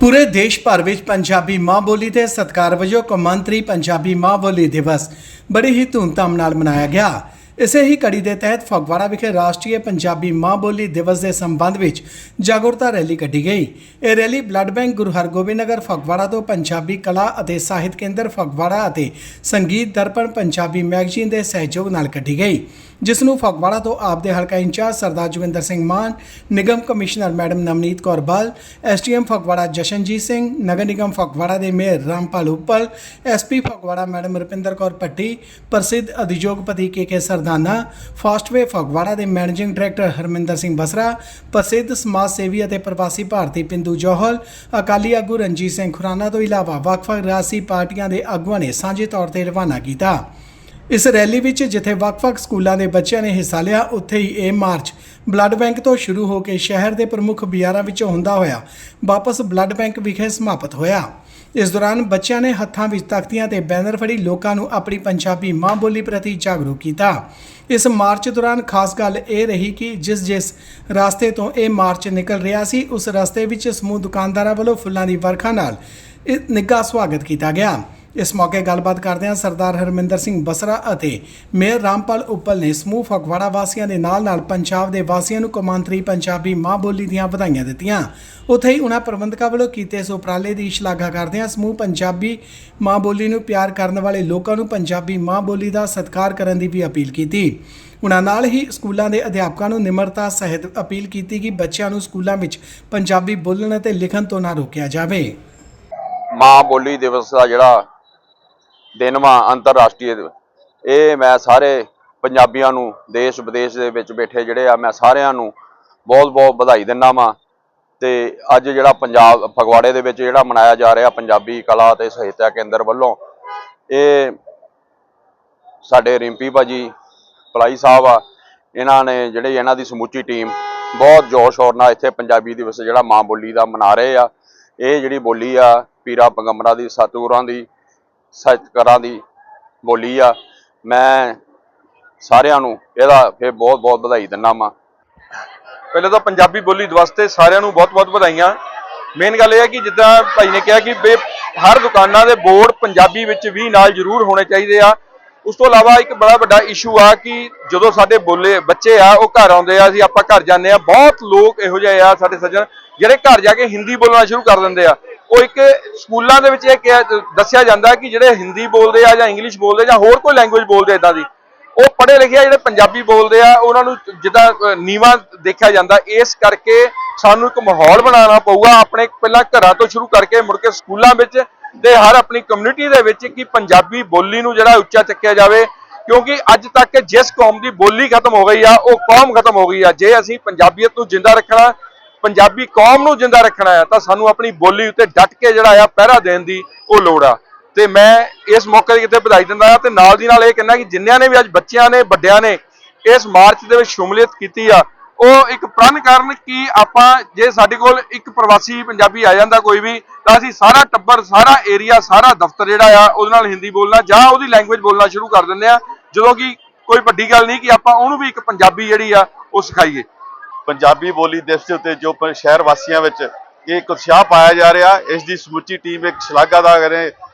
ਪੂਰੇ ਦੇਸ਼ ਭਰ ਵਿੱਚ ਪੰਜਾਬੀ ਮਾਂ ਬੋਲੀ ਦੇ ਸਤਿਕਾਰ ਵਜੋਂ ਕੌਮਾਂਤਰੀ ਪੰਜਾਬੀ ਮਾਂ ਬੋਲੀ ਦਿਵਸ ਬੜੀ ਹੀ ਧੂਮਧਾਮ ਨਾਲ ਮਨਾਇਆ ਗਿਆ। ਇਸੇ ਹੀ ਕੜੀ ਦੇ ਤਹਿਤ ਫਗਵਾੜਾ ਵਿਖੇ ਰਾਸ਼ਟਰੀ ਪੰਜਾਬੀ ਮਾਂ ਬੋਲੀ ਦਿਵਸ ਦੇ ਸੰਬੰਧ ਵਿੱਚ ਜਾਗਰੂਕਤਾ ਰੈਲੀ ਕੱਢੀ ਗਈ। ਇਹ rally blood bank Guru Hargobind Nagar Phagwara ਤੋਂ ਪੰਜਾਬੀ ਕਲਾ ਅਤੇ ਸਾਹਿਤ ਕੇਂਦਰ ਫਗਵਾੜਾ ਅਤੇ ਸੰਗੀਤ ਦਰਪਣ ਪੰਜਾਬੀ ਮੈਗਜ਼ੀਨ ਦੇ ਸਹਿਯੋਗ ਨਾਲ ਕੱਢੀ ਗਈ, ਜਿਸ ਨੂੰ ਫਗਵਾੜਾ ਤੋਂ ਆਪ ਦੇ ਹਲਕਾ ਇੰਚਾਰਜ ਸਰਦਾਰ ਜੋਗਿੰਦਰ ਸਿੰਘ ਮਾਨ, ਨਿਗਮ commissioner madam Navneet Kaur Bal STM Phagwara Jashanjit Singh, ਨਗਰ ਨਿਗਮ ਫਗਵਾੜਾ ਦੇ mayor Rampal Uppal SP Phagwara madam Rupinder Kaur Patti, ਪ੍ਰਸਿੱਧ ਉਦਯੋਗਪਤੀ K K Sardana Fastway Phagwara ਦੇ ਮੈਨੇਜਿੰਗ ਡਾਇਰੈਕਟਰ ਹਰਮਿੰਦਰ ਸਿੰਘ ਬਸਰਾ, ਪ੍ਰਸਿੱਧ ਸਮਾਜ ਸੇਵੀ ਅਤੇ ਪ੍ਰਵਾਸੀ ਭਾਰਤੀ ਪਿੰਦੂ ਜੋਹਲ ਅਕਾਲੀ ਆਗੂ ਰਣਜੀਤ ਸਿੰਘ ਖੁਰਾਨਾ ਤੋਂ ਇਲਾਵਾ ਵੱਖ-ਵੱਖ ਰਾਜਸੀ ਪਾਰਟੀਆਂ ਦੇ ਆਗੂਆਂ ਨੇ ਸਾਂਝੇ ਤੌਰ ਤੇ ਰਵਾਨਾ ਕੀਤਾ। ਇਸ ਰੈਲੀ ਵਿੱਚ ਜਿੱਥੇ ਵੱਖ-ਵੱਖ ਸਕੂਲਾਂ ਦੇ ਬੱਚਿਆਂ ਨੇ ਹਿੱਸਾ ਲਿਆ, ਉੱਥੇ ਹੀ ਇਹ ਮਾਰਚ ਬਲੱਡ ਬੈਂਕ ਤੋਂ ਸ਼ੁਰੂ ਹੋ ਕੇ ਸ਼ਹਿਰ ਦੇ ਪ੍ਰਮੁੱਖ ਬਾਜ਼ਾਰਾਂ ਵਿੱਚੋਂ ਹੁੰਦਾ ਹੋਇਆ ਵਾਪਸ ਬਲੱਡ ਬੈਂਕ ਵਿਖੇ ਸਮਾਪਤ ਹੋਇਆ। ਇਸ ਦੌਰਾਨ ਬੱਚਿਆਂ ਨੇ ਹੱਥਾਂ ਵਿੱਚ ਤਖਤੀਆਂ ਤੇ ਬੈਨਰ ਫੜੀ ਲੋਕਾਂ ਨੂੰ ਆਪਣੀ ਪੰਜਾਬੀ ਮਾਂ ਬੋਲੀ ਪ੍ਰਤੀ ਜਾਗਰੂਕ ਕੀਤਾ। ਇਸ ਮਾਰਚ ਦੌਰਾਨ ਖਾਸ ਗੱਲ ਇਹ ਰਹੀ ਕਿ ਜਿਸ ਜਿਸ ਰਸਤੇ ਤੋਂ ਇਹ ਮਾਰਚ ਨਿਕਲ ਰਿਹਾ ਸੀ, ਉਸ ਰਸਤੇ ਵਿੱਚ ਸਮੂਹ ਦੁਕਾਨਦਾਰਾਂ ਵੱਲੋਂ ਫੁੱਲਾਂ ਦੀ ਵਰਖਾ ਨਾਲ ਨਿੱਘਾ ਸਵਾਗਤ ਕੀਤਾ ਗਿਆ। ਇਸ ਮੌਕੇ ਗੱਲਬਾਤ ਕਰਦਿਆਂ ਸਰਦਾਰ ਹਰਮਿੰਦਰ ਸਿੰਘ ਬਸਰਾ ਅਤੇ ਮੇਅਰ ਰਾਮਪਾਲ ਉੱਪਲ ਨੇ ਸਮੂਹ ਫਗਵਾੜਾ ਵਾਸੀਆਂ ਦੇ ਨਾਲ-ਨਾਲ ਪੰਜਾਬ ਦੇ ਵਾਸੀਆਂ ਨੂੰ ਕੌਮਾਂਤਰੀ ਪੰਜਾਬੀ ਮਾਂ ਬੋਲੀ ਦੀਆਂ ਵਧਾਈਆਂ ਦਿੱਤੀਆਂ। ਉੱਥੇ ਹੀ ਉਹਨਾਂ ਪ੍ਰਬੰਧਕਾਂ ਵੱਲੋਂ ਕੀਤੇ ਇਸ ਉਪਰਾਲੇ ਦੀ ਸ਼ਲਾਘਾ ਕਰਦਿਆਂ ਸਮੂਹ ਪੰਜਾਬੀ ਮਾਂ ਬੋਲੀ ਨੂੰ ਪਿਆਰ ਕਰਨ ਵਾਲੇ ਲੋਕਾਂ ਨੂੰ ਪੰਜਾਬੀ ਮਾਂ ਬੋਲੀ ਦਾ ਸਤਿਕਾਰ ਕਰਨ ਦੀ ਵੀ ਅਪੀਲ ਕੀਤੀ। ਉਹਨਾਂ ਨਾਲ ਹੀ ਸਕੂਲਾਂ ਦੇ ਅਧਿਆਪਕਾਂ ਨੂੰ ਨਿਮਰਤਾ ਸਹਿਤ ਅਪੀਲ ਕੀਤੀ ਕਿ ਬੱਚਿਆਂ ਨੂੰ ਸਕੂਲਾਂ ਵਿੱਚ ਪੰਜਾਬੀ ਬੋਲਣ ਅਤੇ ਲਿਖਣ ਤੋਂ ਨਾ ਰੋਕਿਆ ਜਾਵੇ। ਮਾਂ ਬੋਲੀ ਦਿਵਸ ਦਾ ਜਿਹੜਾ ਦਿਨ ਵਾ ਅੰਤਰਰਾਸ਼ਟਰੀ ਦਿਵਸ, ਇਹ ਮੈਂ ਸਾਰੇ ਪੰਜਾਬੀਆਂ ਨੂੰ ਦੇਸ਼ ਵਿਦੇਸ਼ ਦੇ ਵਿੱਚ ਬੈਠੇ ਜਿਹੜੇ ਆ ਮੈਂ ਸਾਰਿਆਂ ਨੂੰ ਬਹੁਤ ਬਹੁਤ ਵਧਾਈ ਦਿੰਦਾ ਵਾਂ। ਤੇ ਅੱਜ ਜਿਹੜਾ ਪੰਜਾਬ ਫਗਵਾੜੇ ਦੇ ਵਿੱਚ ਜਿਹੜਾ ਮਨਾਇਆ ਜਾ ਰਿਹਾ ਪੰਜਾਬੀ ਕਲਾ ਤੇ ਸਾਹਿਤਿਆ ਕੇਂਦਰ ਵੱਲੋਂ ਇਹ ਸਾਡੇ ਰਿੰਪੀ ਭਾਜੀ ਪਲਾਈ ਸਾਹਿਬ ਆ ਇਹਨਾਂ ਨੇ ਜਿਹੜੇ ਇਹਨਾਂ ਦੀ ਸਮੁੱਚੀ ਟੀਮ ਬਹੁਤ ਜੋਸ਼ ਸ਼ੋਰ ਨਾਲ ਇੱਥੇ ਪੰਜਾਬੀ ਦਿਵਸ ਜਿਹੜਾ ਮਾਂ ਬੋਲੀ ਦਾ ਮਨਾ ਰਹੇ ਆ। ਇਹ ਜਿਹੜੀ ਬੋਲੀ ਆ ਪੀਰਾ ਪੰਗੰਬਰਾਂ ਦੀ ਸਤਿਗੁਰਾਂ ਦੀ ਸਾਹਿਤਕਾਰਾਂ ਦੀ ਬੋਲੀ ਆ। ਮੈਂ ਸਾਰਿਆਂ ਨੂੰ ਇਹਦਾ ਫਿਰ ਬਹੁਤ ਬਹੁਤ ਵਧਾਈ ਦਿੰਦਾ ਵਾਂ। ਪਹਿਲਾਂ ਤਾਂ ਪੰਜਾਬੀ ਬੋਲੀ ਦਿਵਸ ਤੇ ਸਾਰਿਆਂ ਨੂੰ ਬਹੁਤ-ਬਹੁਤ ਵਧਾਈਆਂ। ਮੇਨ ਗੱਲ ਇਹ ਹੈ ਕਿ ਜਿੱਦਾਂ ਭਾਈ ਨੇ ਕਿਹਾ ਕਿ ਬੇ, ਹਰ ਦੁਕਾਨਾਂ ਦੇ ਬੋਰਡ ਪੰਜਾਬੀ ਵਿੱਚ ਵੀ ਨਾਲ ਜ਼ਰੂਰ ਹੋਣੇ ਚਾਹੀਦੇ ਆ। ਉਸ ਤੋਂ ਇਲਾਵਾ ਇੱਕ ਬੜਾ ਵੱਡਾ ਇਸ਼ੂ ਆ ਕਿ ਜਦੋਂ ਸਾਡੇ ਬੋਲੇ ਬੱਚੇ ਆ, ਉਹ ਘਰ ਆਉਂਦੇ ਆ, ਅਸੀਂ ਆਪਾਂ ਘਰ ਜਾਂਦੇ ਆ, ਬਹੁਤ ਲੋਕ ਇਹੋ ਜਿਹੇ ਆ ਸਾਡੇ ਸੱਜਣ, ਜਿਹੜੇ ਘਰ ਜਾ ਕੇ ਹਿੰਦੀ ਬੋਲਣਾ ਸ਼ੁਰੂ ਕਰ ਦਿੰਦੇ ਆ। ਉਹ ਇੱਕ ਸਕੂਲਾਂ ਦੇ ਵਿੱਚ ਇਹ ਕਿਹਾ ਦੱਸਿਆ ਜਾਂਦਾ ਕਿ ਜਿਹੜੇ ਹਿੰਦੀ ਬੋਲਦੇ ਆ ਜਾਂ ਇੰਗਲਿਸ਼ ਬੋਲਦੇ ਜਾਂ ਹੋਰ ਕੋਈ ਲੈਂਗੁਏਜ ਬੋਲਦੇ ਇਦਾਂ ਦੀ ਉਹ ਪੜ੍ਹੇ ਲਿਖੇ ਆ ਜਿਹੜੇ ਪੰਜਾਬੀ ਬੋਲਦੇ ਆ ਉਹਨਾਂ ਨੂੰ ਜਿੱਦਾਂ ਅ, ਨੀਵਾਂ ਦੇਖਿਆ ਜਾਂਦਾ। ਇਸ ਕਰਕੇ ਸਾਨੂੰ ਇੱਕ ਮਾਹੌਲ ਬਣਾਉਣਾ ਪਊਗਾ ਆਪਣੇ ਪਹਿਲਾਂ ਘਰਾਂ ਤੋਂ ਸ਼ੁਰੂ ਕਰਕੇ ਮੁੜ ਕੇ ਸਕੂਲਾਂ ਵਿੱਚ ਤੇ ਹਰ ਆਪਣੀ ਕਮਿਊਨਿਟੀ ਦੇ ਵਿੱਚ ਕਿ ਪੰਜਾਬੀ ਬੋਲੀ ਨੂੰ ਜਿਹੜਾ ਉੱਚਾ ਚੱਕਿਆ ਜਾਵੇ। ਕਿਉਂਕਿ ਅੱਜ ਤੱਕ ਜਿਸ ਕੌਮ ਦੀ ਬੋਲੀ ਖਤਮ ਹੋ ਗਈ ਆ ਉਹ ਕੌਮ ਖਤਮ ਹੋ ਗਈ ਆ। ਜੇ ਅਸੀਂ ਪੰਜਾਬੀਅਤ ਨੂੰ ਜਿੰਦਾ ਰੱਖਣਾ ਪੰਜਾਬੀ ਕੌਮ ਨੂੰ ਜਿੰਦਾ ਰੱਖਣਾ ਹੈ, ਤਾਂ ਸਾਨੂੰ ਆਪਣੀ ਬੋਲੀ ਉੱਤੇ ਡਟ ਕੇ ਜਿਹੜਾ ਆ ਪਹਿਰਾ ਦੇਣ ਦੀ ਉਹ ਲੋੜ ਆ। ਤੇ ਮੈਂ ਇਸ ਮੌਕੇ ਤੇ ਕਿਤੇ ਵਧਾਈ ਦਿੰਦਾ ਆ ਤੇ ਨਾਲ ਦੀ ਨਾਲ ਇਹ ਕਹਿੰਦਾ ਕਿ ਜਿੰਨਿਆਂ ਨੇ ਵੀ ਅੱਜ ਬੱਚਿਆਂ ਨੇ, ਵੱਡਿਆਂ ਨੇ ਇਸ ਮਾਰਚ ਦੇ ਵਿੱਚ ਸ਼ਮੂਲੀਅਤ ਕੀਤੀ ਆ, ਉਹ ਇੱਕ ਪ੍ਰਣ ਕਰਨ ਕਿ ਆਪਾਂ ਜੇ ਸਾਡੇ ਕੋਲ ਇੱਕ ਪ੍ਰਵਾਸੀ ਪੰਜਾਬੀ ਆ ਜਾਂਦਾ ਕੋਈ ਵੀ, ਤਾਂ ਅਸੀਂ ਸਾਰਾ ਟੱਬਰ, ਸਾਰਾ ਏਰੀਆ, ਸਾਰਾ ਦਫ਼ਤਰ ਜਿਹੜਾ ਆ, ਉਹਦੇ ਨਾਲ ਹਿੰਦੀ ਬੋਲਣਾ ਜਾਂ ਉਹਦੀ ਲੈਂਗੁਏਜ ਬੋਲਣਾ ਸ਼ੁਰੂ ਕਰ ਦਿੰਦੇ ਆ। ਜਦੋਂ ਕਿ ਕੋਈ ਵੱਡੀ ਗੱਲ ਨਹੀਂ ਕਿ ਆਪਾਂ ਉਹਨੂੰ ਵੀ ਇੱਕ ਪੰਜਾਬੀ ਜਿਹੜੀ ਆ, ਉਹ ਸਿਖਾਈਏ। ਪੰਜਾਬੀ ਬੋਲੀ ਦਿਵਸ ਦੇ ਉੱਤੇ ਜੋ ਸ਼ਹਿਰ ਵਾਸੀਆਂ ਵਿੱਚ ਇਹ ਇੱਕ ਉਤਸ਼ਾਹ ਪਾਇਆ ਜਾ ਰਿਹਾ ਇਸ ਦੀ ਸਮੁੱਚੀ ਟੀਮ ਇੱਕ ਸ਼ਲਾਘਾ ਦਾ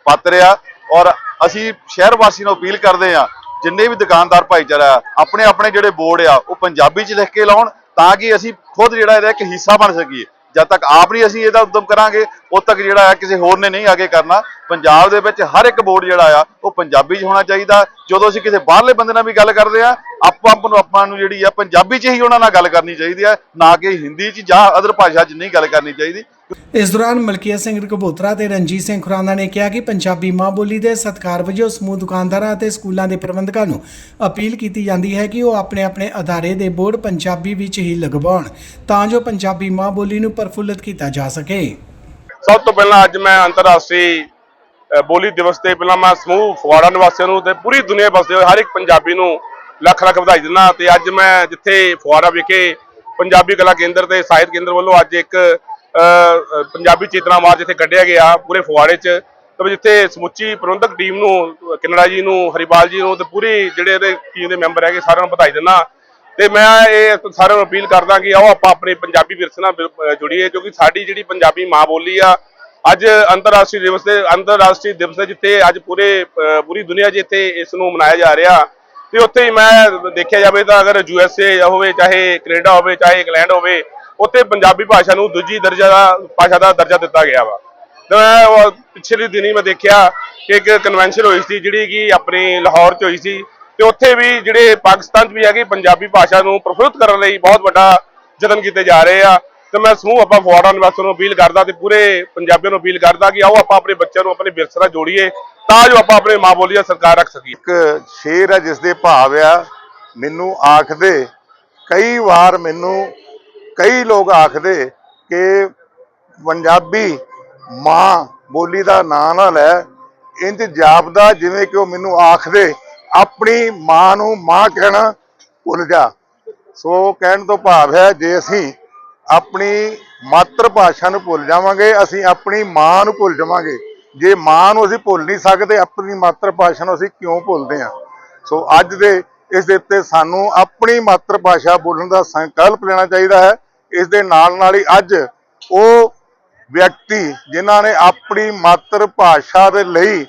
ਪਾਤਰ ਆ ਔਰ ਅਸੀਂ ਸ਼ਹਿਰ ਵਾਸੀ ਨੂੰ ਅਪੀਲ ਕਰਦੇ ਆ ਜਿੰਨੇ ਵੀ ਦੁਕਾਨਦਾਰ ਭਾਈਚਾਰਾ ਆ, ਆਪਣੇ ਆਪਣੇ ਜਿਹੜੇ ਬੋਰਡ ਆ ਉਹ ਪੰਜਾਬੀ 'ਚ ਲਿਖ ਕੇ ਲਾਉਣ ਤਾਂ ਕਿ ਅਸੀਂ ਖੁਦ ਜਿਹੜਾ ਇਹਦਾ ਇੱਕ ਹਿੱਸਾ ਬਣ ਸਕੀਏ। ਜਦ ਤੱਕ ਆਪ ਨਹੀਂ ਅਸੀਂ ਇਹਦਾ ਉਦਮ ਕਰਾਂਗੇ, ਉਦ ਤੱਕ ਜਿਹੜਾ ਆ ਕਿਸੇ ਹੋਰ ਨੇ ਨਹੀਂ ਅੱਗੇ ਕਰਨਾ। ਪੰਜਾਬ ਦੇ ਵਿੱਚ ਹਰ ਇੱਕ ਬੋਰਡ ਜਿਹੜਾ ਆ, ਉਹ ਪੰਜਾਬੀ 'ਚ ਹੋਣਾ ਚਾਹੀਦਾ। ਜਦੋਂ ਅਸੀਂ ਕਿਸੇ ਬਾਹਰਲੇ ਬੰਦੇ ਨਾਲ ਵੀ ਗੱਲ ਕਰਦੇ ਆ, ਆਪਾਂ ਆਪ ਨੂੰ ਆਪਾਂ ਨੂੰ ਜਿਹੜੀ ਆ, ਪੰਜਾਬੀ 'ਚ ਹੀ ਉਹਨਾਂ ਨਾਲ ਗੱਲ ਕਰਨੀ ਚਾਹੀਦੀ ਆ, ਨਾ ਕਿ ਹਿੰਦੀ 'ਚ ਜਾਂ ਅਦਰ ਭਾਸ਼ਾ 'ਚ ਨਹੀਂ ਗੱਲ ਕਰਨੀ ਚਾਹੀਦੀ। ਇਸ ਦੌਰਾਨ ਮਲਕੀਆ ਸਿੰਘ ਕਬੂਤਰਾ ਤੇ ਰਣਜੀਤ ਸਿੰਘ ਖੁਰਾਨਾ ਨੇ ਕਿਹਾ ਕਿ ਪੰਜਾਬੀ ਮਾਂ ਬੋਲੀ ਦੇ ਸਤਿਕਾਰ ਵਜੋਂ ਸਮੂਹ ਦੁਕਾਨਦਾਰਾਂ ਅਤੇ ਸਕੂਲਾਂ ਦੇ ਪ੍ਰਬੰਧਕਾਂ ਨੂੰ ਅਪੀਲ ਕੀਤੀ ਜਾਂਦੀ ਹੈ ਕਿ ਉਹ ਆਪਣੇ ਆਪਣੇ ਅਦਾਰੇ ਦੇ ਬੋਰਡ ਪੰਜਾਬੀ ਵਿੱਚ ਹੀ ਲਗਵਾਉਣ, ਤਾਂ ਜੋ ਪੰਜਾਬੀ ਮਾਂ ਬੋਲੀ ਨੂੰ ਪ੍ਰਫੁੱਲਤ ਕੀਤਾ ਜਾ ਸਕੇ। ਸਭ ਤੋਂ ਪਹਿਲਾਂ ਅੱਜ ਮੈਂ ਅੰਤਰਰਾਸ਼ਟਰੀ ਬੋਲੀ ਦਿਵਸ ਤੇ ਪਹਿਲਾਂ ਮੈਂ ਸਮੂਹ ਫਗਵਾੜਾ ਨਿਵਾਸੀਆਂ ਨੂੰ ਤੇ ਪੂਰੀ ਦੁਨੀਆ ਵਸਦੇ ਹੋਏ ਹਰ ਇੱਕ ਪੰਜਾਬੀ ਨੂੰ ਲੱਖ ਲੱਖ ਵਧਾਈ ਦਿੰਦਾ ਤੇ ਅੱਜ ਮੈਂ ਜਿੱਥੇ ਫਗਵਾੜਾ ਵਿਖੇ ਪੰਜਾਬੀ ਕਲਾ ਕੇਂਦਰ ਤੇ ਸਾਹਿਤ ਕੇਂਦਰ ਵੱਲੋਂ ਅੱਜ ਇੱਕ ਪੰਜਾਬੀ ਚੇਤਨਾ ਮਾਰਚ ਇੱਥੇ ਕੱਢਿਆ ਗਿਆ ਪੂਰੇ ਫਗਵਾੜੇ 'ਚ, ਤੇ ਜਿੱਥੇ ਸਮੁੱਚੀ ਪ੍ਰਬੰਧਕ ਟੀਮ ਨੂੰ, ਕਿਨੜਾ ਜੀ ਨੂੰ, ਹਰੀਪਾਲ ਜੀ ਨੂੰ ਤੇ ਪੂਰੀ ਜਿਹੜੇ ਇਹਦੇ ਟੀਮ ਦੇ ਮੈਂਬਰ ਹੈਗੇ ਸਾਰਿਆਂ ਨੂੰ ਵਧਾਈ ਦਿੰਦਾ। ਤੇ ਮੈਂ ਇਹ ਸਾਰਿਆਂ ਨੂੰ ਅਪੀਲ ਕਰਦਾ ਕਿ ਆਓ ਆਪਾਂ ਆਪਣੇ ਪੰਜਾਬੀ ਵਿਰਸੇ ਨਾਲ ਬਿਲ- ਜੁੜੀਏ, ਕਿਉਂਕਿ ਸਾਡੀ ਜਿਹੜੀ ਪੰਜਾਬੀ ਮਾਂ ਬੋਲੀ ਆ, ਅੱਜ ਅੰਤਰਰਾਸ਼ਟਰੀ ਦਿਵਸ ਦੇ, ਅੰਤਰਰਾਸ਼ਟਰੀ ਦਿਵਸ ਦੇ ਜਿੱਥੇ ਅੱਜ ਪੂਰੇ ਪੂਰੀ ਦੁਨੀਆ 'ਚ ਇੱਥੇ ਇਸ ਨੂੰ ਮਨਾਇਆ ਜਾ ਰਿਹਾ, ਤੇ ਉੱਥੇ ਹੀ ਮੈਂ ਦੇਖਿਆ ਜਾਵੇ ਤਾਂ ਅਗਰ ਯੂ ਐਸ ਏ ਹੋਵੇ, ਚਾਹੇ ਕੈਨੇਡਾ ਹੋਵੇ, ਚਾਹੇ ਇੰਗਲੈਂਡ ਹੋਵੇ ਉੱਥੇ ਪੰਜਾਬੀ ਭਾਸ਼ਾ ਨੂੰ ਦੂਜੀ ਦਰਜਾ ਦਾ, ਭਾਸ਼ਾ ਦਾ ਦਰਜਾ ਦਿੱਤਾ ਗਿਆ ਵਾ। ਤੇ ਮੈਂ ਪਿਛਲੇ ਦਿਨੀ ਮੈਂ ਦੇਖਿਆ ਕਿ ਇੱਕ ਕਨਵੈਨਸ਼ਨ ਹੋਈ ਸੀ, ਜਿਹੜੀ ਕਿ ਆਪਣੀ ਲਾਹੌਰ 'ਚ ਹੋਈ ਸੀ। ਤੇ ਉੱਥੇ ਵੀ ਜਿਹੜੇ ਪਾਕਿਸਤਾਨ 'ਚ ਵੀ ਹੈਗੇ, ਪੰਜਾਬੀ ਭਾਸ਼ਾ ਨੂੰ ਪ੍ਰਫੁੱਲਤ ਕਰਨ ਲਈ ਬਹੁਤ ਵੱਡਾ ਯਤਨ ਕੀਤੇ ਜਾ ਰਹੇ ਆ। ਤੇ ਮੈਂ ਸਮੂਹ ਆਪਾਂ ਫੁਆੜਾ ਨਿਵਾਸੀਆਂ ਨੂੰ ਅਪੀਲ ਕਰਦਾ ਤੇ ਪੂਰੇ ਪੰਜਾਬੀਆਂ ਨੂੰ ਅਪੀਲ ਕਰਦਾ ਕਿ ਆਓ ਆਪਾਂ ਆਪਣੇ ਬੱਚਿਆਂ ਨੂੰ ਆਪਣੇ ਵਿਰਸੇ ਨਾਲ ਜੋੜੀਏ, ਤਾਂ ਜੋ ਆਪਾਂ ਆਪਣੇ ਮਾਂ ਬੋਲੀ ਦਾ ਸਰਕਾਰ ਰੱਖ ਸਕੀਏ। ਇੱਕ ਸ਼ੇਰ ਹੈ ਜਿਸ ਦੇ ਭਾਵ ਆ, ਮੈਨੂੰ ਆਖਦੇ ਕਈ ਵਾਰ ਮੈਨੂੰ ਕਈ ਲੋਕ ਆਖਦੇ ਕਿ ਪੰਜਾਬੀ ਮਾਂ ਬੋਲੀ ਦਾ ਨਾਂ ਨਾ ਲੈ ਇੰਜ ਜਾਪਦਾ ਜਿਵੇਂ ਕਿ ਉਹ ਮੈਨੂੰ ਆਖਦੇ, ਆਪਣੀ ਮਾਂ ਨੂੰ ਮਾਂ ਕਹਿਣਾ ਭੁੱਲ ਜਾ। ਸੋ ਕਹਿਣ ਤੋਂ ਭਾਵ ਹੈ, ਜੇ ਅਸੀਂ ਆਪਣੀ ਮਾਤਰ ਭਾਸ਼ਾ ਨੂੰ ਭੁੱਲ ਜਾਵਾਂਗੇ, ਅਸੀਂ ਆਪਣੀ ਮਾਂ ਨੂੰ ਭੁੱਲ ਜਾਵਾਂਗੇ। ਜੇ ਮਾਂ ਨੂੰ ਅਸੀਂ ਭੁੱਲ ਨਹੀਂ ਸਕਦੇ, ਆਪਣੀ ਮਾਤਰ ਭਾਸ਼ਾ ਨੂੰ ਅਸੀਂ ਕਿਉਂ ਭੁੱਲਦੇ ਹਾਂ? ਸੋ ਅੱਜ ਦੇ ਇਸ ਦੇ ਉੱਤੇ ਸਾਨੂੰ ਆਪਣੀ ਮਾਤਰ ਭਾਸ਼ਾ ਬੋਲਣ ਦਾ ਸੰਕਲਪ ਲੈਣਾ ਚਾਹੀਦਾ ਹੈ। ਇਸ ਦੇ ਨਾਲ ਨਾਲ ਹੀ ਅੱਜ ਉਹ ਵਿਅਕਤੀ ਜਿਨ੍ਹਾਂ ਨੇ ਆਪਣੀ ਮਾਤਰ ਭਾਸ਼ਾ ਦੇ ਲਈ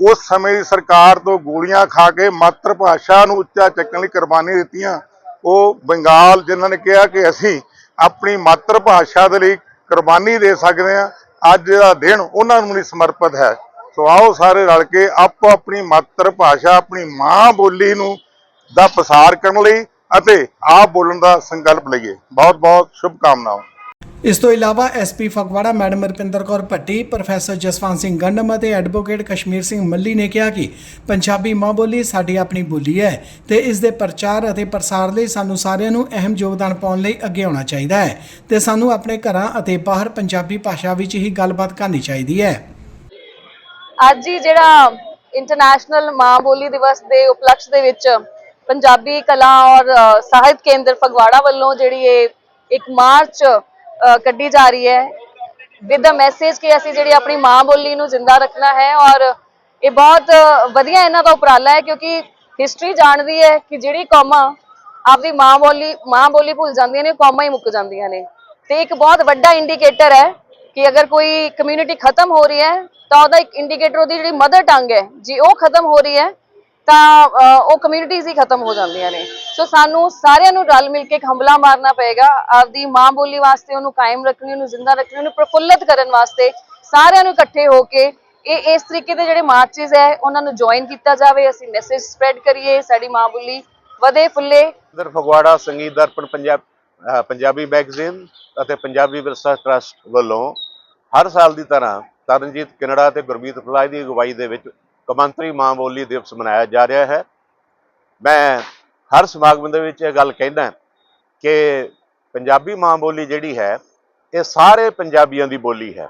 ਉਸ ਸਮੇਂ ਦੀ ਸਰਕਾਰ ਤੋਂ ਗੋਲੀਆਂ ਖਾ ਕੇ ਮਾਤਰ ਭਾਸ਼ਾ ਨੂੰ ਉੱਚਾ ਚੱਕਣ ਲਈ ਕੁਰਬਾਨੀ ਦਿੱਤੀਆਂ, ਉਹ ਬੰਗਾਲ ਜਿਨ੍ਹਾਂ ਨੇ ਕਿਹਾ ਕਿ ਅਸੀਂ ਆਪਣੀ ਮਾਤਰ ਭਾਸ਼ਾ ਦੇ ਲਈ ਕੁਰਬਾਨੀ ਦੇ ਸਕਦੇ ਹਾਂ, ਅੱਜ ਦਾ ਦਿਨ ਉਹਨਾਂ ਨੂੰ ਲਈ ਸਮਰਪਿਤ ਹੈ। ਸੋ ਆਓ ਸਾਰੇ ਰਲ ਕੇ ਆਪੋ ਆਪਣੀ ਮਾਤਰ ਭਾਸ਼ਾ, ਆਪਣੀ ਮਾਂ ਬੋਲੀ ਨੂੰ ਦਾ ਪ੍ਰਸਾਰ ਕਰਨ ਲਈ ਅਤੇ ਆਪ ਬੋਲਣ ਦਾ ਸੰਕਲਪ ਲਈਏ। ਬਹੁਤ ਬਹੁਤ ਸ਼ੁਭ ਕਾਮਨਾਵਾਂ ਇਸ ਤੋਂ ਇਲਾਵਾ SP Phagwara madam Rupinder Kaur Bhatti professor Jaswant Singh Gandam ਅਤੇ ਐਡਵੋਕੇਟ ਕਸ਼ਮੀਰ ਸਿੰਘ ਮੱਲੀ ਨੇ ਕਿਹਾ ਕਿ ਪੰਜਾਬੀ ਮਾਂ ਬੋਲੀ ਸਾਡੀ ਆਪਣੀ ਬੋਲੀ ਹੈ ਤੇ ਇਸ ਦੇ ਪ੍ਰਚਾਰ ਅਤੇ ਪ੍ਰਸਾਰ ਲਈ ਸਾਨੂੰ ਸਾਰਿਆਂ ਨੂੰ ਅਹਿਮ ਯੋਗਦਾਨ ਪਾਉਣ ਲਈ ਅੱਗੇ ਆਉਣਾ ਚਾਹੀਦਾ ਹੈ ਤੇ ਸਾਨੂੰ ਆਪਣੇ ਘਰਾਂ ਅਤੇ ਬਾਹਰ ਪੰਜਾਬੀ ਭਾਸ਼ਾ ਵਿੱਚ ਹੀ ਗੱਲਬਾਤ ਕਰਨੀ ਚਾਹੀਦੀ ਹੈ। ਅੱਜ ਹੀ ਜਿਹੜਾ ਇੰਟਰਨੈਸ਼ਨਲ ਮਾਂ ਬੋਲੀ ਦਿਵਸ ਦੇ ਉਪਲਕਸ਼ ਦੇ ਵਿੱਚ ਪੰਜਾਬੀ ਕਲਾ ਔਰ ਸਾਹਿਤ ਕੇਂਦਰ ਫਗਵਾੜਾ ਵੱਲੋਂ ਜਿਹੜੀ ਇਹ ਇੱਕ ਮਾਰਚ ਕੱਢੀ ਜਾ ਰਹੀ ਹੈ। ਵਿਦ ਅ ਮੈਸੇਜ ਕਿ ਅਸੀਂ ਜਿਹੜੀ ਆਪਣੀ ਮਾਂ ਬੋਲੀ ਨੂੰ ਜ਼ਿੰਦਾ ਰੱਖਣਾ ਹੈ ਔਰ ਇਹ ਬਹੁਤ ਵਧੀਆ ਇਹਨਾਂ ਦਾ ਉਪਰਾਲਾ ਹੈ ਕਿਉਂਕਿ ਹਿਸਟਰੀ ਜਾਣਦੀ ਹੈ ਕਿ ਜਿਹੜੀ ਕੌਮਾਂ ਆਪਦੀ ਮਾਂ ਬੋਲੀ ਮਾਂ ਬੋਲੀ ਭੁੱਲ ਜਾਂਦੀਆਂ ਨੇ, ਕੌਮਾਂ ਹੀ ਮੁੱਕ ਜਾਂਦੀਆਂ ਨੇ। ਤੇ ਇੱਕ ਬਹੁਤ ਵੱਡਾ ਇੰਡੀਕੇਟਰ ਹੈ ਕਿ ਅਗਰ ਕੋਈ ਕਮਿਊਨਿਟੀ ਖਤਮ ਹੋ ਰਹੀ ਹੈ ਤਾਂ ਉਹਦਾ ਇੱਕ ਇੰਡੀਕੇਟਰ ਉਹਦੀ ਜਿਹੜੀ ਮਦਰ ਟੰਗ ਹੈ, ਜੇ, ਉਹ ਖਤਮ ਹੋ ਰਹੀ ਹੈ। ਤਾਂ ਉਹ ਕਮਿਊਨਿਟੀਜ਼ ਹੀ ਖਤਮ ਹੋ ਜਾਂਦੀਆਂ ਨੇ। ਸੋ ਸਾਨੂੰ ਸਾਰਿਆਂ ਨੂੰ ਰਲ ਮਿਲ ਕੇ ਇੱਕ ਹੰਬਲਾ ਮਾਰਨਾ ਪਏਗਾ। ਆਪਦੀ ਮਾਂ ਬੋਲੀ ਵਾਸਤੇ ਉਹਨੂੰ ਕਾਇਮ ਰੱਖਣੀ, ਉਹਨੂੰ ਜ਼ਿੰਦਾ ਰੱਖਣੀ, ਉਹਨੂੰ ਪ੍ਰਫੁੱਲਤ ਕਰਨ ਵਾਸਤੇ ਸਾਰਿਆਂ ਨੂੰ ਇਕੱਠੇ ਹੋ ਕੇ ਇਹ, ਇਸ ਤਰੀਕੇ ਦੇ ਜਿਹੜੇ ਮਾਰਚਸ ਹੈ, ਉਹਨਾਂ ਨੂੰ ਜੁਆਇਨ ਕੀਤਾ ਜਾਵੇ। ਅਸੀਂ ਮੈਸੇਜ ਸਪਰੈਡ ਕਰੀਏ, ਸਾਡੀ ਮਾਂ ਬੋਲੀ ਵਧੇ ਫੁੱਲੇ। ਦਰ ਫਗਵਾੜਾ ਸੰਗੀਤ ਦਰਪਣ ਪੰਜਾਬ ਪੰਜਾਬੀ ਮੈਗਜ਼ੀਨ ਅਤੇ ਪੰਜਾਬੀ ਵਿਰਸਾ ਟਰਸਟ ਵੱਲੋਂ ਹਰ ਸਾਲ ਦੀ ਤਰ੍ਹਾਂ ਤਰਨਜੀਤ ਕੈਨੇਡਾ ਤੇ ਗੁਰਮੀਤ ਫਲਾਈ ਦੀ ਅਗਵਾਈ ਦੇ ਵਿੱਚ ਕੌਮਾਂਤਰੀ ਮਾਂ ਬੋਲੀ ਦਿਵਸ ਮਨਾਇਆ ਜਾ ਰਿਹਾ ਹੈ। ਮੈਂ ਹਰ ਸਮਾਗਮ ਦੇ ਵਿੱਚ ਇਹ ਗੱਲ ਕਹਿੰਦਾ ਕਿ ਪੰਜਾਬੀ ਮਾਂ ਬੋਲੀ ਜਿਹੜੀ ਹੈ, ਇਹ ਸਾਰੇ ਪੰਜਾਬੀਆਂ ਦੀ ਬੋਲੀ ਹੈ।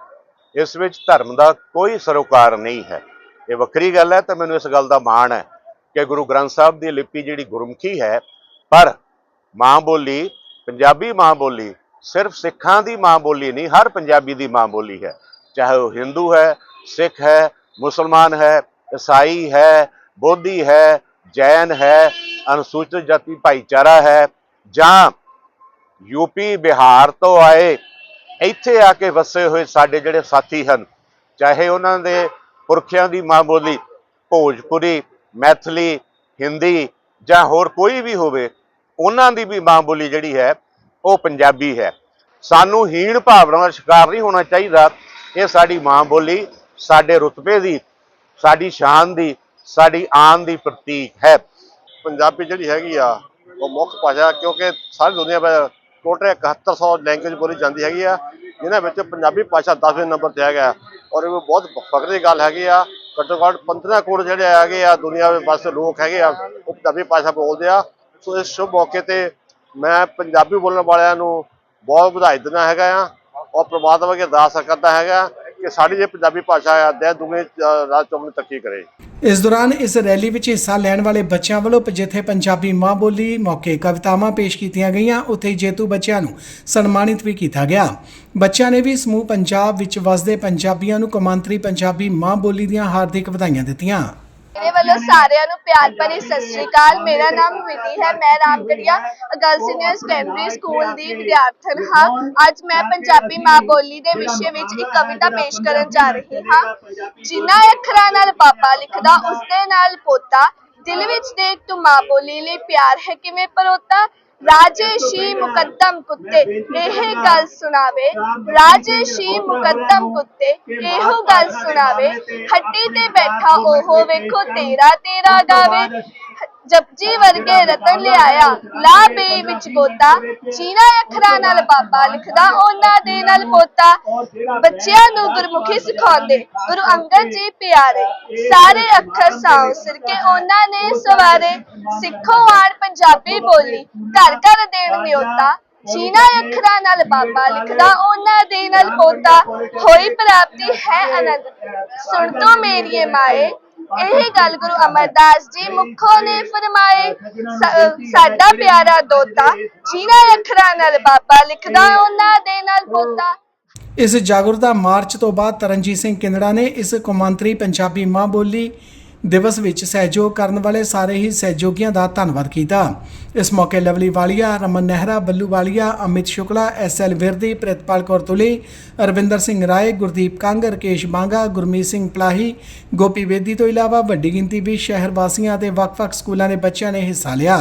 ਇਸ ਵਿੱਚ ਧਰਮ ਦਾ ਕੋਈ ਸਰੋਕਾਰ ਨਹੀਂ ਹੈ। ਇਹ ਵੱਖਰੀ ਗੱਲ ਹੈ ਤਾਂ ਮੈਨੂੰ ਇਸ ਗੱਲ ਦਾ ਮਾਣ ਹੈ ਕਿ ਗੁਰੂ ਗ੍ਰੰਥ ਸਾਹਿਬ ਦੀ ਲਿਪੀ ਜਿਹੜੀ ਗੁਰਮੁਖੀ ਹੈ, ਪਰ ਮਾਂ ਬੋਲੀ, ਪੰਜਾਬੀ ਮਾਂ ਬੋਲੀ ਸਿਰਫ ਸਿੱਖਾਂ ਦੀ ਮਾਂ ਬੋਲੀ ਨਹੀਂ, ਹਰ ਪੰਜਾਬੀ ਦੀ ਮਾਂ ਬੋਲੀ ਹੈ। ਚਾਹੇ ਉਹ ਹਿੰਦੂ ਹੈ, ਸਿੱਖ ਹੈ, ਮੁਸਲਮਾਨ ਹੈ ਈਸਾਈ ਹੈ, ਬੋਧੀ ਹੈ, ਜੈਨ ਹੈ, ਅਨੁਸੂਚਿਤ ਜਾਤੀ ਭਾਈਚਾਰਾ ਹੈ ਜਾਂ ਯੂਪੀ, ਬਿਹਾਰ ਤੋਂ ਆਏ, ਇੱਥੇ ਆ ਕੇ ਵਸੇ ਹੋਏ ਸਾਡੇ ਜਿਹੜੇ ਸਾਥੀ ਹਨ, ਚਾਹੇ ਉਹਨਾਂ ਦੇ ਪੁਰਖਿਆਂ ਦੀ ਮਾਂ ਬੋਲੀ ਭੋਜਪੁਰੀ, ਮੈਥਲੀ, ਹਿੰਦੀ ਜਾਂ ਹੋਰ ਕੋਈ ਵੀ ਹੋਵੇ, ਉਹਨਾਂ ਦੀ ਵੀ ਮਾਂ ਬੋਲੀ ਜਿਹੜੀ ਹੈ, ਉਹ ਪੰਜਾਬੀ ਹੈ। ਸਾਨੂੰ ਹੀਣ ਭਾਵਨਾ ਦਾ ਸ਼ਿਕਾਰ ਨਹੀਂ ਹੋਣਾ ਚਾਹੀਦਾ। ਇਹ ਸਾਡੀ ਮਾਂ ਬੋਲੀ ਸਾਡੇ ਰੁਤਬੇ ਦੀ ਸਾਡੀ ਸ਼ਾਨ ਦੀ, ਸਾਡੀ ਆਨ ਦੀ ਪ੍ਰਤੀਕ ਹੈ। ਪੰਜਾਬੀ ਜਿਹੜੀ ਹੈਗੀ ਆ, ਉਹ ਮੁੱਖ ਭਾਸ਼ਾ ਕਿਉਂਕਿ ਸਾਰੀ ਦੁਨੀਆ ਵਿੱਚ ਟੋਟਲ 7100 ਲੈਂਗੁਏਜ ਬੋਲੀ ਜਾਂਦੀ ਹੈਗੀ ਆ ਜਿਹਨਾਂ ਵਿੱਚ ਪੰਜਾਬੀ ਭਾਸ਼ਾ 10ਵੇਂ ਨੰਬਰ ਤੇ ਹੈਗਾ। ਔਰ ਇਹ ਬਹੁਤ ਫਖਰ ਦੀ ਗੱਲ ਹੈਗੀ ਆ, ਘੱਟੋ ਘੱਟ 15 ਕਰੋੜ ਜਿਹੜੇ ਹੈਗੇ ਆ ਦੁਨੀਆ ਵਿੱਚ ਬਸ ਲੋਕ ਹੈਗੇ ਆ, ਉਹ ਪੰਜਾਬੀ ਭਾਸ਼ਾ ਬੋਲਦੇ ਆ। ਸੋ ਇਸ ਸ਼ੁਭ ਮੌਕੇ ਤੇ ਮੈਂ ਪੰਜਾਬੀ ਬੋਲਣ ਵਾਲਿਆਂ ਨੂੰ ਬਹੁਤ ਵਧਾਈ ਦਿੰਦਾ ਹੈਗਾ ਆ, ਔਰ ਪ੍ਰਮਾਤਮਾ ਅੱਗੇ ਅਰਦਾਸ ਕਰਦਾ ਹੈਗਾ। ਕਿ ਸਾਡੀ ਜੇ ਪੰਜਾਬੀ ਭਾਸ਼ਾ ਆ ਦਿਨ ਦੁਗਣੇ ਅ, ਰਾਤ ਚੌਗੁਣੀ ਕਰੇ। ਇਸ ਦੌਰਾਨ ਇਸ ਰੈਲੀ ਵਿੱਚ ਹਿੱਸਾ ਲੈਣ ਵਾਲੇ ਬੱਚਿਆਂ ਵੱਲੋਂ ਜਿੱਥੇ ਪੰਜਾਬੀ ਮਾਂ ਬੋਲੀ ਮੌਕੇ ਕਵਿਤਾਵਾਂ ਪੇਸ਼ ਕੀਤੀਆਂ ਗਈਆਂ ਉੱਥੇ ਜੇਤੂ ਬੱਚਿਆਂ ਨੂੰ ਸਨਮਾਨਿਤ ਵੀ ਕੀਤਾ ਗਿਆ। ਬੱਚਿਆਂ ਨੇ ਵੀ ਸਮੂਹ ਪੰਜਾਬ ਵਿੱਚ ਵਸਦੇ ਪੰਜਾਬੀਆਂ ਨੂੰ ਕੌਮਾਂਤਰੀ ਪੰਜਾਬੀ ਮਾਂ ਬੋਲੀ ਦੀਆਂ ਹਾਰਦਿਕ ਵਧਾਈਆਂ ਦਿੱਤੀਆਂ। ਮੇਰੇ ਵੱਲੋਂ ਸਾਰਿਆਂ ਨੂੰ ਪਿਆਰ ਭਰੀ ਸਤਿ ਸ਼੍ਰੀ ਅਕਾਲ। ਮੇਰਾ ਨਾਮ ਵਿਧੀ ਹੈ, ਮੈਂ Ramgarhia girl senior secondary school ਦੀ ਵਿਦਿਆਰਥਣ ਹਾਂ। ਅੱਜ ਮੈਂ ਪੰਜਾਬੀ ਮਾਂ ਬੋਲੀ ਦੇ ਵਿਸ਼ੇ ਵਿੱਚ ਇੱਕ ਕਵਿਤਾ ਪੇਸ਼ ਕਰਨ ਜਾ ਰਹੀ ਹਾਂ। ਜਿਨ੍ਹਾਂ ਅੱਖਰਾਂ ਨਾਲ ਬਾਬਾ ਲਿਖਦਾ ਉਸ ਦੇ ਨਾਲ ਪੋਤਾ। ਦਿਲ ਵਿੱਚ ਦੇਖ ਤੂੰ ਮਾਂ ਬੋਲੀ ਲਈ ਪਿਆਰ ਹੈ ਕਿਵੇਂ ਪਰੋਤਾ? ਰਾਜੇਸ਼ੀ ਮੁਕੱਦਮ ਕੁੱਤੇ ਇਹ ਗੱਲ ਸੁਣਾਵੇ ਰਾਜੇਸ਼ੀ ਮੁਕੱਦਮ ਕੁੱਤੇ ਇਹੋ ਗੱਲ ਸੁਣਾਵੇ ਹੱਟੀ ਤੇ ਬੈਠਾ ਉਹ ਵੇਖੋ ਤੇਰਾ ਤੇਰਾ ਗਾਵੇ ਜਪਜੀ ਵਰਗੇ ਰਤਨ ਲਿਆਇਆ। ਲਾ ਬੇ ਵਿੱਚ ਗੋਤਾ ਜੀਨਾ ਅੱਖਰਾਂ ਨਾਲ ਬਾਬਾ ਲਿਖਦਾ, ਉਹਨਾਂ ਦੇ ਨਾਲ ਪੋਤਾ। ਬੱਚਿਆਂ ਨੂੰ ਗੁਰਮੁਖੀ ਸਿਖਾਉਂਦੇ, ਗੁਰੂ ਅੰਗਦ ਜੀ ਪਿਆਰੇ। ਸਾਰੇ ਅੱਖਰ ਸਾਉ ਸਿਰ ਉਹਨਾਂ ਨੇ ਸਵਾਰੇ। ਸਿੱਖੋ ਆਣ ਪੰਜਾਬੀ ਬੋਲੀ, ਘਰ ਘਰ ਦੇਣ ਨਿਉਤਾ ਜੀਨਾ ਅੱਖਰਾਂ ਨਾਲ ਬਾਬਾ ਲਿਖਦਾ, ਉਹਨਾਂ ਦੇ ਨਾਲ ਪੋਤਾ। ਹੋਈ ਪ੍ਰਾਪਤੀ ਹੈ ਆਨੰਦ ਸੁਣ ਤੋ ਮੇਰੀਏ ਮਾਏ ਇਹ ਗੱਲ ਗੁਰੂ ਅਮਰਦਾਸ ਜੀ ਮੁਖੋਂ ਨੇ ਫਰਮਾਏ ਸਾਡਾ ਪਿਆਰਾ ਦੋਤਾ ਜੀਨਾ ਅੱਖਰਾਂ ਨਾਲ ਬਾਬਾ ਲਿਖਦਾ, ਉਹਨਾਂ ਦੇ ਨਾਲ ਪੋਤਾ। ਇਸ ਜਾਗਰੂਕਤਾ ਮਾਰਚ ਤੋਂ ਬਾਅਦ ਤਰਨਜੀਤ ਸਿੰਘ ਕਿੰਦੜਾ ਨੇ ਇਸ ਕੌਮਾਂਤਰੀ ਪੰਜਾਬੀ ਮਾਂ ਬੋਲੀ ਦਿਵਸ ਵਿੱਚ ਸਹਿਯੋਗ ਕਰਨ ਵਾਲੇ ਸਾਰੇ ਹੀ ਸਹਿਯੋਗੀਆਂ ਦਾ ਧੰਨਵਾਦ ਕੀਤਾ। ਇਸ ਮੌਕੇ ਲਵਲੀ ਵਾਲੀਆ, ਰਮਨ ਨਹਿਰਾ, ਬੱਲੂ ਵਾਲੀਆ, ਅਮਿਤ ਸ਼ੁਕਲਾ, ਐਸ ਐਲ ਵਿਰਦੀ, ਪ੍ਰਿਤਪਾਲ ਕੌਰ ਤੁਲੀ, ਅਰਵਿੰਦਰ ਸਿੰਘ ਰਾਏ, ਗੁਰਦੀਪ ਕੰਗ ਰਕੇਸ਼ ਬਾਂਗਾ, ਗੁਰਮੀਤ ਸਿੰਘ ਪਲਾਹੀ, ਗੋਪੀ ਵੇਦੀ ਤੋਂ ਇਲਾਵਾ ਵੱਡੀ ਗਿਣਤੀ ਵਿੱਚ ਸ਼ਹਿਰ ਵਾਸੀਆਂ ਅਤੇ ਵੱਖ-ਵੱਖ ਸਕੂਲਾਂ ਦੇ ਬੱਚਿਆਂ ਨੇ ਹਿੱਸਾ ਲਿਆ।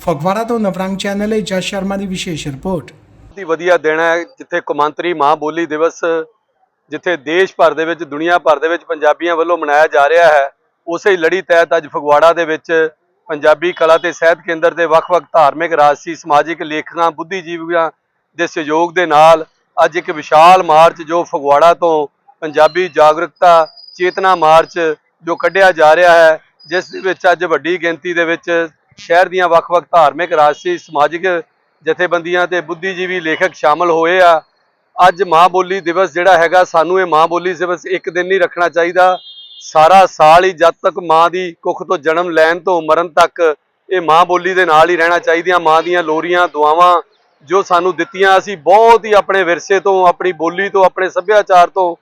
ਫਗਵਾੜਾ ਤੋਂ ਨਵਰੰਗ ਚੈਨਲ ਲਈ ਜਸ ਸ਼ਰਮਾ ਦੀ ਵਿਸ਼ੇਸ਼ ਰਿਪੋਰਟ। ਬਹੁਤ ਵਧੀਆ ਦਿਨ ਹੈ, ਜਿੱਥੇ ਕੌਮਾਂਤਰੀ ਮਾਂ ਬੋਲੀ ਦਿਵਸ, ਜਿੱਥੇ ਦੇਸ਼ ਭਰ ਦੇ ਵਿੱਚ, ਦੁਨੀਆ ਭਰ ਦੇ ਵਿੱਚ ਪੰਜਾਬੀਆਂ ਵੱਲੋਂ ਮਨਾਇਆ ਜਾ ਰਿਹਾ ਹੈ। ਉਸੇ ਲੜੀ ਤਹਿਤ ਅੱਜ ਫਗਵਾੜਾ ਦੇ ਵਿੱਚ ਪੰਜਾਬੀ ਕਲਾ ਤੇ ਸਾਹਿਤ ਕੇਂਦਰ ਦੇ ਵੱਖ-ਵੱਖ ਧਾਰਮਿਕ, ਰਾਜਸੀ, ਸਮਾਜਿਕ ਲੇਖਕਾਂ, ਬੁੱਧੀਜੀਵੀਆਂ ਦੇ ਸਹਿਯੋਗ ਦੇ ਨਾਲ ਅੱਜ ਇੱਕ ਵਿਸ਼ਾਲ ਮਾਰਚ ਜੋ ਫਗਵਾੜਾ ਤੋਂ ਪੰਜਾਬੀ ਜਾਗਰੂਕਤਾ ਚੇਤਨਾ ਮਾਰਚ ਜੋ ਕੱਢਿਆ ਜਾ ਰਿਹਾ ਹੈ, ਜਿਸ ਦੇ ਵਿੱਚ ਅੱਜ ਵੱਡੀ ਗਿਣਤੀ ਦੇ ਵਿੱਚ ਸ਼ਹਿਰ ਦੀਆਂ ਵੱਖ-ਵੱਖ ਧਾਰਮਿਕ, ਰਾਜਸੀ, ਸਮਾਜਿਕ ਜਥੇਬੰਦੀਆਂ ਤੇ ਬੁੱਧੀਜੀਵੀ ਲੇਖਕ ਸ਼ਾਮਲ ਹੋਏ ਆ। ਅੱਜ ਮਾਂ ਬੋਲੀ ਦਿਵਸ ਜਿਹੜਾ ਹੈਗਾ, ਸਾਨੂੰ ਇਹ ਮਾਂ ਬੋਲੀ ਦਿਵਸ ਇੱਕ ਦਿਨ ਨਹੀਂ ਰੱਖਣਾ ਚਾਹੀਦਾ। ਸਾਰਾ ਸਾਲ ਹੀ ਜਦ ਤੱਕ ਮਾਂ ਦੀ ਕੁੱਖ ਤੋਂ ਜਨਮ ਲੈਣ ਤੋਂ ਮਰਨ ਤੱਕ ਇਹ ਮਾਂ ਬੋਲੀ ਦੇ ਨਾਲ ਹੀ ਰਹਿਣਾ ਚਾਹੀਦੀਆਂ, ਮਾਂ ਦੀਆਂ ਲੋਰੀਆਂ, ਦੁਆਵਾਂ ਜੋ ਸਾਨੂੰ ਦਿੱਤੀਆਂ, ਅਸੀਂ ਬਹੁਤ ਹੀ ਆਪਣੇ ਵਿਰਸੇ ਤੋਂ, ਆਪਣੀ ਬੋਲੀ ਤੋਂ, ਆਪਣੇ ਸੱਭਿਆਚਾਰ ਤੋਂ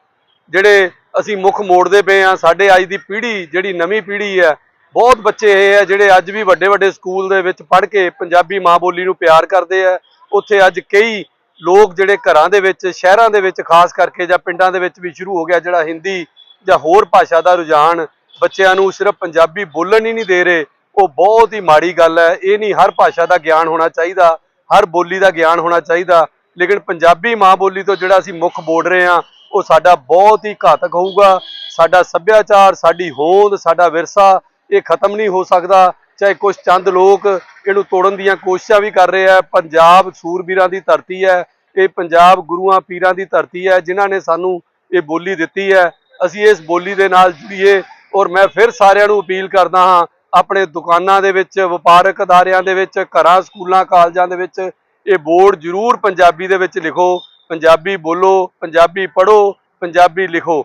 ਜਿਹੜੇ ਅਸੀਂ ਮੁੱਖ ਮੋੜਦੇ ਪਏ ਆ ਸਾਡੇ ਅੱਜ ਦੀ ਪੀੜ੍ਹੀ ਜਿਹੜੀ ਨਵੀਂ ਪੀੜ੍ਹੀ ਹੈ, ਬਹੁਤ ਬੱਚੇ ਇਹ ਆ ਜਿਹੜੇ ਅੱਜ ਵੀ ਵੱਡੇ ਵੱਡੇ ਸਕੂਲ ਦੇ ਵਿੱਚ ਪੜ੍ਹ ਕੇ ਪੰਜਾਬੀ ਮਾਂ ਬੋਲੀ ਨੂੰ ਪਿਆਰ ਕਰਦੇ ਆ। ਉੱਥੇ ਅੱਜ ਕਈ ਲੋਕ ਜਿਹੜੇ ਘਰਾਂ ਦੇ ਵਿੱਚ, ਸ਼ਹਿਰਾਂ ਦੇ ਵਿੱਚ, ਖਾਸ ਕਰਕੇ ਜਾਂ ਪਿੰਡਾਂ ਦੇ ਵਿੱਚ ਵੀ ਸ਼ੁਰੂ ਹੋ ਗਿਆ ਜਿਹੜਾ ਹਿੰਦੀ ਜਾਂ ਹੋਰ ਭਾਸ਼ਾ ਦਾ ਰੁਝਾਨ ਬੱਚਿਆਂ ਨੂੰ ਸਿਰਫ ਪੰਜਾਬੀ ਬੋਲਣ ਹੀ ਨਹੀਂ ਦੇ ਰਹੇ, ਉਹ ਬਹੁਤ ਹੀ ਮਾੜੀ ਗੱਲ ਹੈ। ਇਹ ਨਹੀਂ ਹਰ ਭਾਸ਼ਾ ਦਾ ਗਿਆਨ ਹੋਣਾ ਚਾਹੀਦਾ, ਹਰ ਬੋਲੀ ਦਾ ਗਿਆਨ ਹੋਣਾ ਚਾਹੀਦਾ, ਲੇਕਿਨ ਪੰਜਾਬੀ ਮਾਂ ਬੋਲੀ ਤੋਂ ਜਿਹੜਾ ਅਸੀਂ ਮੁੱਖ ਬੋਲ ਰਹੇ ਹਾਂ, ਉਹ ਸਾਡਾ ਬਹੁਤ ਹੀ ਘਾਤਕ ਹੋਊਗਾ। ਸਾਡਾ ਸੱਭਿਆਚਾਰ, ਸਾਡੀ ਹੋਂਦ, ਸਾਡਾ ਵਿਰਸਾ, ਇਹ ਖਤਮ ਨਹੀਂ ਹੋ ਸਕਦਾ। ਚਾਹੇ ਕੁਝ ਚੰਦ ਲੋਕ ਇਹਨੂੰ ਤੋੜਨ ਦੀਆਂ ਕੋਸ਼ਿਸ਼ਾਂ ਵੀ ਕਰ ਰਹੇ ਆ ਪੰਜਾਬ ਸੂਰਬੀਰਾਂ ਦੀ ਧਰਤੀ ਹੈ, ਇਹ ਪੰਜਾਬ ਗੁਰੂਆਂ, ਪੀਰਾਂ ਦੀ ਧਰਤੀ ਹੈ, ਜਿਨ੍ਹਾਂ ਨੇ ਸਾਨੂੰ ਇਹ ਬੋਲੀ ਦਿੱਤੀ ਹੈ। ਅਸੀਂ ਇਸ ਬੋਲੀ ਦੇ ਨਾਲ ਜੁੜੀਏ ਔਰ ਮੈਂ ਫਿਰ ਸਾਰਿਆਂ ਨੂੰ ਅਪੀਲ ਕਰਦਾ ਹਾਂ, ਆਪਣੇ ਦੁਕਾਨਾਂ ਦੇ ਵਿੱਚ, ਵਪਾਰਕ ਅਦਾਰਿਆਂ ਦੇ ਵਿੱਚ, ਘਰਾਂ, ਸਕੂਲਾਂ, ਕਾਲਜਾਂ ਦੇ ਵਿੱਚ, ਇਹ ਬੋਰਡ ਜ਼ਰੂਰ ਪੰਜਾਬੀ ਦੇ ਵਿੱਚ ਲਿਖੋ, ਪੰਜਾਬੀ ਬੋਲੋ, ਪੰਜਾਬੀ ਪੜ੍ਹੋ, ਪੰਜਾਬੀ ਲਿਖੋ।